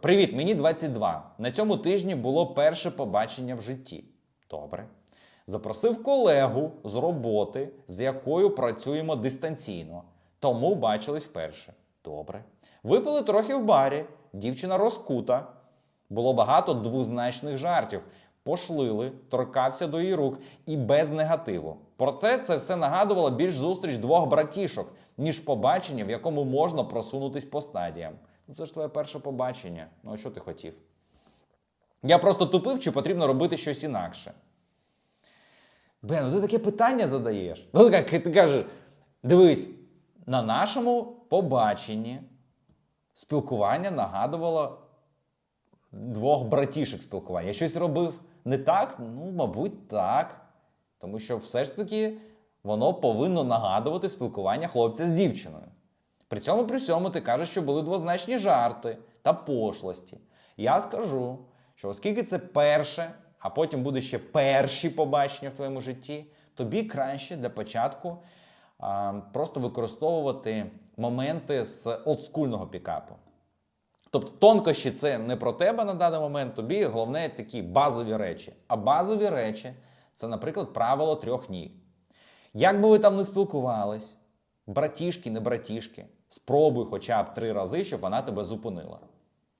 Привіт, мені 22. На цьому тижні було перше побачення в житті. Добре. Запросив колегу з роботи, з якою працюємо дистанційно. Тому бачились вперше. Добре. Випили трохи в барі. Дівчина розкута. Було багато двозначних жартів. Пошлили, торкався до її рук і без негативу. Про це це все нагадувало більш зустріч двох братішок, ніж побачення, в якому можна просунутись по стадіям. Ну це ж твоє перше побачення. Ну а що ти хотів? Я просто тупив, чи потрібно робити щось інакше. Бен, ну ти таке питання задаєш. Ну, ти кажеш, дивись, на нашому побаченні спілкування нагадувало двох братішек спілкування. Я щось робив не так? Ну, мабуть, так. Тому що все ж таки воно повинно нагадувати спілкування хлопця з дівчиною. При цьому при всьому ти кажеш, що були двозначні жарти та пошлості. Я скажу, що оскільки це перше, а потім буде ще перші побачення в твоєму житті, тобі краще для початку а, просто використовувати моменти з олдскульного пікапу. Тобто тонкощі це не про тебе на даний момент, тобі головне такі базові речі. А базові речі це, наприклад, правило трьох ні. Як би ви там не спілкувались, братішки, не братішки, спробуй хоча б три рази, щоб вона тебе зупинила.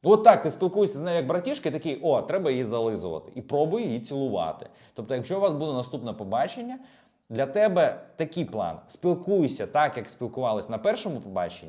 От так, ти спілкуєшся з нею як братішки, такий, о, треба її зализувати. І пробуй її цілувати. Тобто, якщо у вас буде наступне побачення, для тебе такий план: спілкуйся так, як спілкувались на першому побаченні,